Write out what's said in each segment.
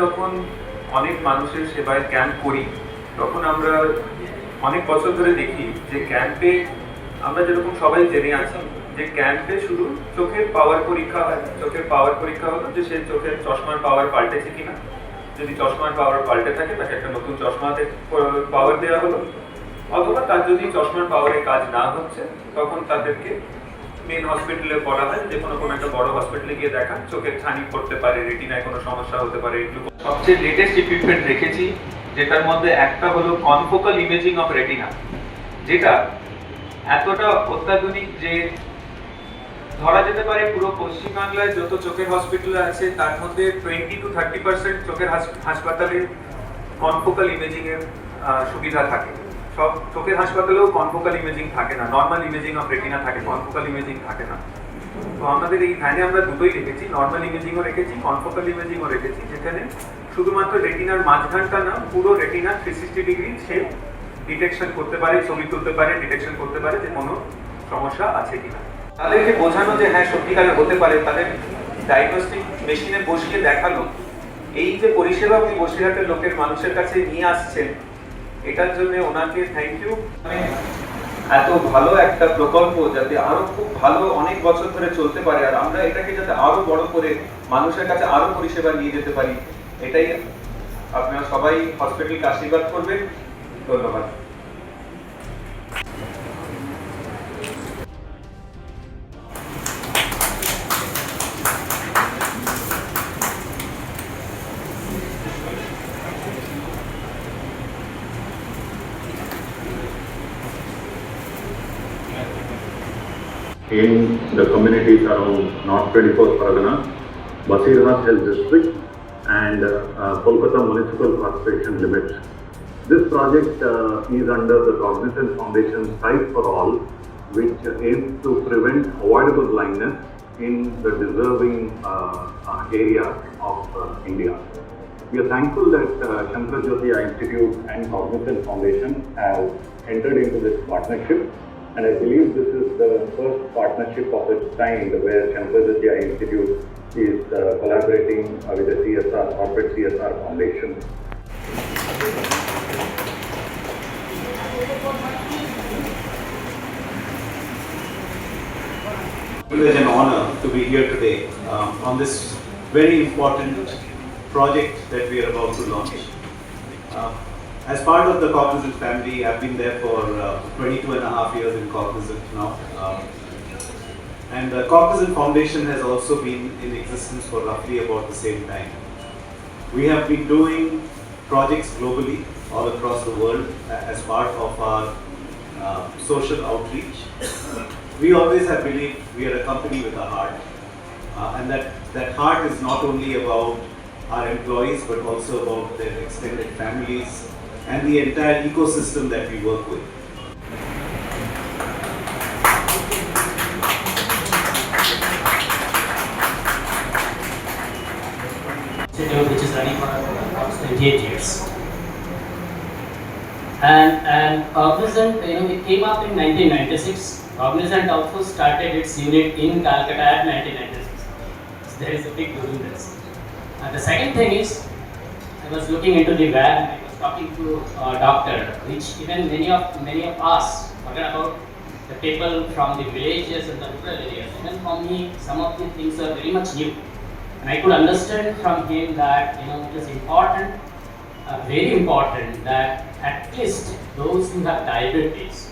যখন অনেক মানুষের সেবায় ক্যাম্প করি, তখন আমরা অনেক বছর ধরে দেখি যে ক্যাম্পে আমরা যেরকম সবাই জেনে আছি যে ক্যাম্পে শুধু চোখের পাওয়ার পরীক্ষা হয়, চোখের পাওয়ার পরীক্ষা হলো যে সে চোখের চশমার পাওয়ার পাল্টেছে কিনা। যদি চশমার পাওয়ার পাল্টে থাকে, তাকে একটা নতুন চশমাতে পাওয়ার দেওয়া হলো। অথবা তার যদি চশমার পাওয়ারে কাজ না হচ্ছে, তখন তাদেরকে মেন হসপিটালে পড়া হয় যে কোনো কোনো একটা বড় হসপিটালে গিয়ে দেখান চোখের ছানি পড়তে পারে রেটিনায় কোনো সমস্যা হতে পারে সবচেয়ে লেটেস্ট ইকুইপমেন্ট রেখেছি যেটার মধ্যে একটা হলো কনফোকাল ইমেজিং অফ রেটিনা যেটা এতটা অত্যাধুনিক যে ধরা যেতে পারে পুরো পশ্চিমবাংলায় যত চোখের হসপিটাল আছে তার মধ্যে টোয়েন্টি টু থার্টি পার্সেন্ট চোখের হাস- হাসপাতালে কনফোকাল ইমেজিং এর আহ, সুবিধা থাকে। সব চোখের হাসপাতালেও কনফোকাল ইমেজিং থাকে না নর্মাল ইমেজিং অফ রেটিনা থাকে কনফোকাল ইমেজিং থাকে না। তো আমাদের এই ভ্যানে আমরা দুটোই রেখেছি নর্মাল ইমেজিংও রেখেছি কনফোকাল ইমেজিংও রেখেছি, যেখানে শুধুমাত্র রেটিনার মাঝখানটা না, পুরো রেটিনা থ্রি সিক্সটি ডিগ্রি সে ডিটেকশন করতে পারে, ছবি তুলতে পারে ডিটেকশন করতে পারে যে কোনো সমস্যা আছে কিনা। তাদেরকে বোঝানো যে হ্যাঁ সত্যিকারে হতে পারে, তাদের ডায়াগনস্টিক মেশিনে বসিয়ে দেখানো। এই যে পরিষেবা উনি বসিরহাটের লোকের মানুষের কাছে নিয়ে আসছেন এটার জন্য ওনাকে থ্যাংক ইউ এত ভালো একটা প্রকল্প যাতে আরও খুব ভালো অনেক বছর ধরে চলতে পারে, আর আমরা এটাকে যাতে আরও বড় করে মানুষের কাছে আরও পরিষেবা নিয়ে যেতে পারি, এটাই আপনারা সবাই হসপিটালকে আশীর্বাদ করবেন। ধন্যবাদ। In the communities around North 24th Paragana, Basirhat Health District and uh, Kolkata Municipal Corporation Limits. This project uh, is under the Cognizant Foundation Sight for All, which aims to prevent avoidable blindness in the deserving uh, uh, areas of uh, India. We are thankful that uh, Shankar Jyotiya Institute and Cognizant Foundation have entered into this partnership and I believe this is the first partnership of its kind where Shankar Institute is uh, collaborating uh, with the CSR, corporate CSR foundation. It is an honor to be here today um, on this very important project that we are about to launch. Uh, as part of the Cognizant family, I've been there for uh, 22 and a half years in Cognizant now. Um, and the Cognizant Foundation has also been in existence for roughly about the same time. We have been doing projects globally all across the world as part of our uh, social outreach. We always have believed we are a company with a heart, uh, and that, that heart is not only about our employees but also about their extended families and the entire ecosystem that we work with. which is running for almost 28 years. And, and Cognizant, you know, it came up in 1996. Cognizant also started its unit in Calcutta at 1996. So there is a big difference. And the second thing is, I was looking into the web talking to a doctor, which even many of many of us, forget about the people from the villages and the rural areas. Even for me, some of the things are very much new. And I could understand from him that you know it is important, uh, very important that at least those who have diabetes,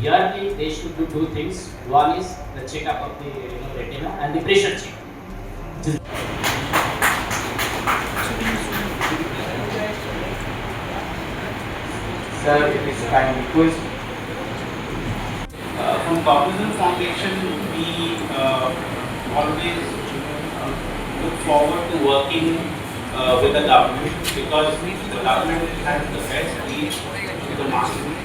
yearly they should do two things. One is the checkup of the you know, retina and the pressure check. Which is It is kind request Uh, From Cognizant Foundation, we uh, always uh, look forward to working uh, with the government because the government has the best reach to the masses,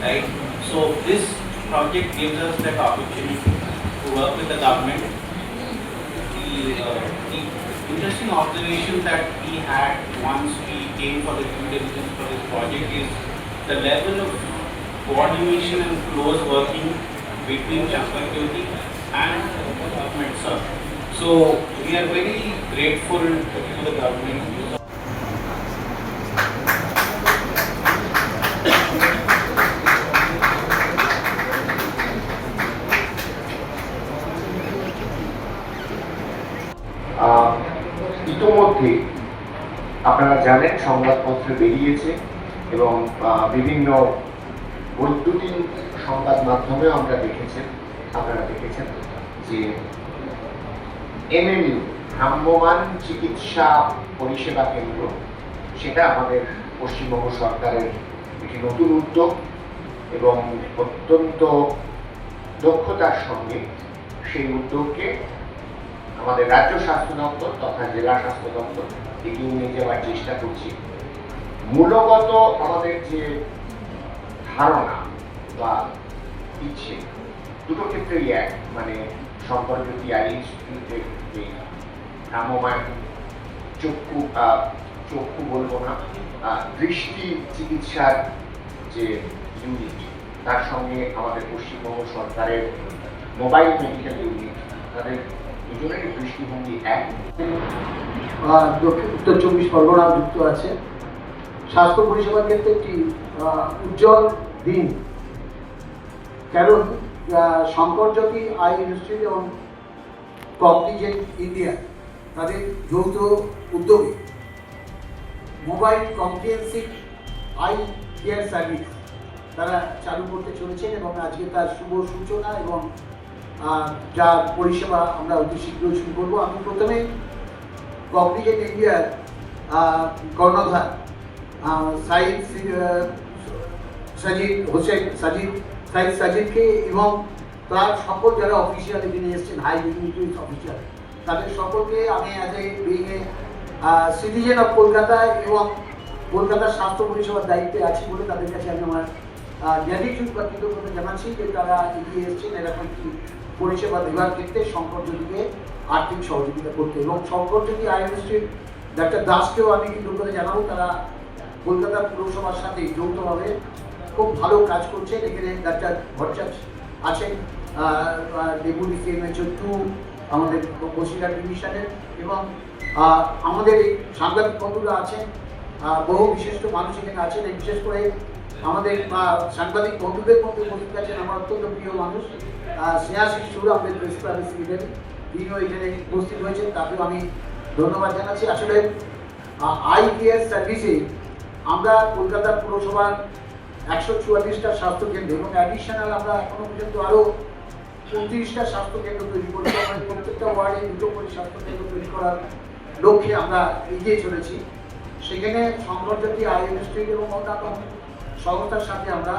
right? So this project gives us that opportunity to work with the government. The, uh, the interesting observation that we had once we came for the due diligence for this project is the level of coordination and close working between Chakravarti and government, sir. So we are very grateful to the government. ইতোমধ্যে আপনারা জানেন সংবাদপত্রে বেরিয়েছে এবং বিভিন্ন বৈদ্যুতিন সংবাদ মাধ্যমেও আমরা দেখেছেন, আপনারা দেখেছেন যে এমএমইউ ভ্রাম্যমান চিকিৎসা পরিষেবা কেন্দ্র, সেটা আমাদের পশ্চিমবঙ্গ সরকারের একটি নতুন উদ্যোগ এবং অত্যন্ত দক্ষতার সঙ্গে সেই উদ্যোগকে আমাদের রাজ্য স্বাস্থ্য দপ্তর তথা জেলা স্বাস্থ্য দপ্তর এগিয়ে নিয়ে যাওয়ার চেষ্টা করছি। মূলগত আমাদের যে ধারণা বা ইচ্ছে, দুটো ক্ষেত্রেই এক। মানে সম্পর্কটি আই ইনস্টিটিউটের যে চক্ষু চক্ষু বলব না দৃষ্টি চিকিৎসার যে ইউনিট তার সঙ্গে আমাদের পশ্চিমবঙ্গ সরকারের মোবাইল মেডিকেল ইউনিট তাদের দুজনেরই দৃষ্টিভঙ্গি এক। দক্ষিণ উত্তর চব্বিশ পরগনা যুক্ত আছে। স্বাস্থ্য পরিষেবার ক্ষেত্রে একটি উজ্জ্বল দিন। কারণ শঙ্করজ্যোতি আই ইনস্টিটিউট এবং কগনিজেন্ট ইন্ডিয়া, তাদের যৌথ উদ্যোগে mobile comprehensive eye care service তারা চালু করতে চলেছেন এবং আজকে তার শুভ সূচনা এবং যার পরিষেবা আমরা অতি শীঘ্রই শুরু করব। আমি প্রথমে কগনিজেন্ট ইন্ডিয়ার কর্ণধার সাইদ সাজিদ, হোসেন, সাজিদ, সাইদ সাজিদকে এবং তার সকল যারা অফিসিয়াল এখানে এসেছেন হাই ডিগনিটিস অফিসার তাদের সকলকে আমি as a being a citizen of কলকাতায় এবং কলকাতার স্বাস্থ্য পরিষেবার দায়িত্বে আছি বলে তাদের কাছে আমি আমার গ্র্যাটিটিউড বা কৃতজ্ঞতা জানাচ্ছি যে তারা এগিয়ে এসেছেন এরকম একটি পরিষেবা দেওয়ার ক্ষেত্রে শঙ্করজ্যোতিকে আর্থিক সহযোগিতা করতে এবং শঙ্করজ্যোতি আইএনএসটির ডাক্তার দাসকেও আমি কৃতজ্ঞতা জানাব। তারা কলকাতা পুরসভার সাথে যৌথভাবে খুব ভালো কাজ করছেন। এখানে ডাক্তার ভট্টাচ আছেন ডেপুটি সিএমএচও টু আমাদের বসিরহাট ডিভিশনের এবং আমাদের এই সাংবাদিক বন্ধুরা আছেন বহু বিশিষ্ট মানুষ এখানে আছেন বিশেষ করে আমাদের সাংবাদিক বন্ধুদের মধ্যে উপস্থিত আছেন আমার অত্যন্ত প্রিয় মানুষ স্নেহাশিস সুর আমাদের প্রেস ক্লাবের তিনিও এখানে উপস্থিত হয়েছেন, তাকেও আমি ধন্যবাদ জানাচ্ছি। আসলে আই কেয়ার সার্ভিসে আমরা কলকাতা পুরসভার একশো চুয়াল্লিশটা স্বাস্থ্য কেন্দ্র এবং অ্যাডিশনাল আমরা এখনও পর্যন্ত আরও উনত্রিশটা স্বাস্থ্য কেন্দ্র তৈরি করেছি। আমাদের প্রত্যেকটা ওয়ার্ডে দুটো করে স্বাস্থ্য কেন্দ্র তৈরি করার লক্ষ্যে আমরা এগিয়ে চলেছি। সেখানে সংগঠনটি আই এবং অন্যান্য সংস্থার সাথে আমরা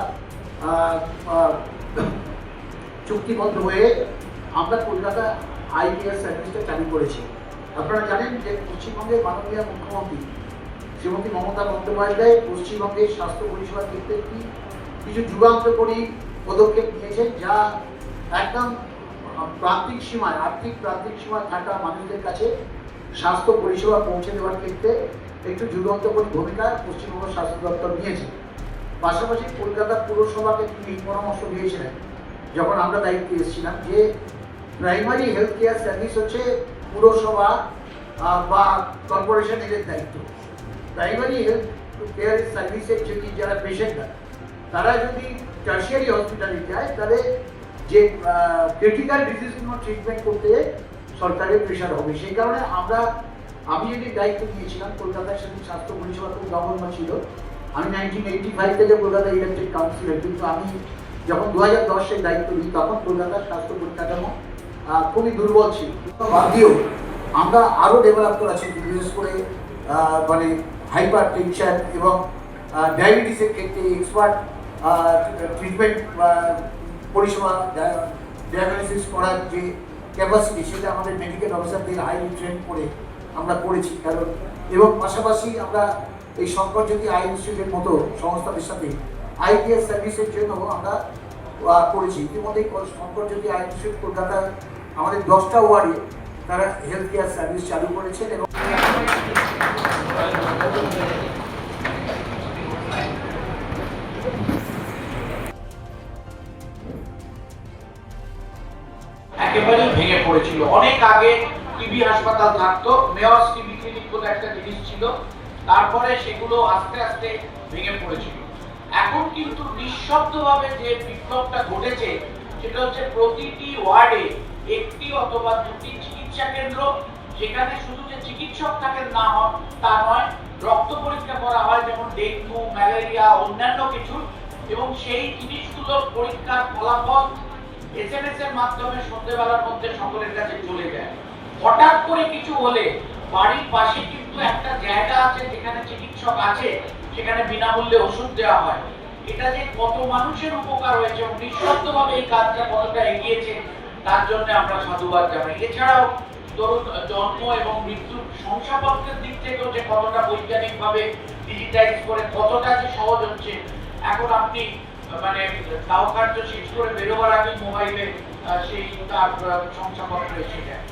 চুক্তিবদ্ধ হয়ে আমরা কলকাতা আইপিএস সার্ভিসটা চালু করেছি। আপনারা জানেন যে পশ্চিমবঙ্গের মাননীয় মুখ্যমন্ত্রী শ্রীমতী মমতা বন্দ্যোপাধ্যায় পশ্চিমবঙ্গের স্বাস্থ্য পরিষেবার ক্ষেত্রে একটি কিছু যুগান্তকারী পদক্ষেপ নিয়েছেন? যা একদম প্রান্তিক সীমায়, আর্থিক প্রান্তিক সীমায় থাকা মানুষদের কাছে স্বাস্থ্য পরিষেবা পৌঁছে দেওয়ার ক্ষেত্রে একটু যুগান্তকারী ভূমিকা পশ্চিমবঙ্গ স্বাস্থ্য দপ্তর নিয়েছে। পাশাপাশি কলকাতা পুরসভাকে তিনি পরামর্শ দিয়েছিলেন, যখন আমরা দায়িত্বে এসেছিলাম, যে প্রাইমারি হেলথ কেয়ার সার্ভিস হচ্ছে পুরসভা বা কর্পোরেশন এদের দায়িত্ব। প্রাইমারি হেলথ কেয়ার সার্ভিসের যদি যারা পেশেন্টরা তারা যদি টার্সিয়ারি হসপিটালে যায়, তাহলে যে ক্রিটিক্যাল ডিজিজগুলো ট্রিটমেন্ট করতে সরকারের প্রেশার হবে। সেই কারণে আমরা, আমি যদি দায়িত্ব নিয়েছিলাম, কলকাতার সাথে স্বাস্থ্য পরিষেবা খুব নগণ্য ছিল, আমি নাইনটিন এইটি ফাইভ থেকে কলকাতা ইলেকট্রিক কাউন্সিলর কিন্তু আমি যখন দু হাজার দশের দায়িত্ব নিই, তখন কলকাতার স্বাস্থ্য পরিকাঠামো খুবই দুর্বল ছিল। বাদ দিয়েও আমরা আরও ডেভেলপ করেছি বিশেষ করে মানে হাইপার টেনশন এবং ডায়াবেটিসের ক্ষেত্রে এক্সপার্ট ট্রিটমেন্ট পরিষেবা ডায়াগনোসিস করার যে ক্যাপাসিটি সেটা আমাদের মেডিকেল অফিসারদের হাইলি ট্রেন করে আমরা করেছি। কারণ, এবং পাশাপাশি আমরা এই শঙ্করজ্যোতি আই ইনস্টিটিউটের মতো সংস্থাদের সাথে আইপিএস সার্ভিসের জন্য আমরা করেছি। ইতিমধ্যেই শঙ্করজ্যোতি আই ইনস্টিটিউট কলকাতায় আমাদের দশটা ওয়ার্ডে তারা হেলথ কেয়ার সার্ভিস চালু করেছেন এবং একেবারেই ভেঙে পড়েছিল। অনেক আগে টিবি হাসপাতাল থাকতো, মেয়র্স টিবি ক্লিনিক বলে একটা জিনিস ছিল। তারপরে সেগুলো আস্তে আস্তে ভেঙে পড়েছিল। এখন কিন্তু নিঃশব্দভাবে যে বিপ্লবটা ঘটেছে, সেটা হচ্ছে প্রতিটি ওয়ার্ডে একটি অথবা দুটি চিকিৎসা কেন্দ্র সেখানে শুধু যে চিকিৎসক থাকেন না হন, তা নয়, রক্ত পরীক্ষা করা হয় যেমন ডেঙ্গু, ম্যালেরিয়া, অন্যান্য কিছু, এবং সেই জিনিসগুলোর পরীক্ষার ফলাফল এসএমএস এর মাধ্যমে সন্ধ্যেবেলার মধ্যে সকলের কাছে চলে যায়। হঠাৎ করে কিছু হলে বাড়ির পাশে কিন্তু একটা জায়গা আছে যেখানে চিকিৎসক আছে, সেখানে বিনামূল্যে ওষুধ দেওয়া হয়। এটা যে কত মানুষের উপকার হয়েছে এবং নিঃশব্দভাবে এই কাজটা কতটা এগিয়েছে, তার জন্য আমরা সাধুবাদ জানাই। এছাড়াও জন্ম এবং মৃত্যুর শংসাপত্রের দিক থেকেও যে কতটা বৈজ্ঞানিকভাবে ডিজিটাইজ করে কতটা যে সহজ হচ্ছে, এখন আপনি মানে দাও কার্য শেষ করে বেরোবার আগে মোবাইলে সেই তার শংসাপত্র এসে যায়।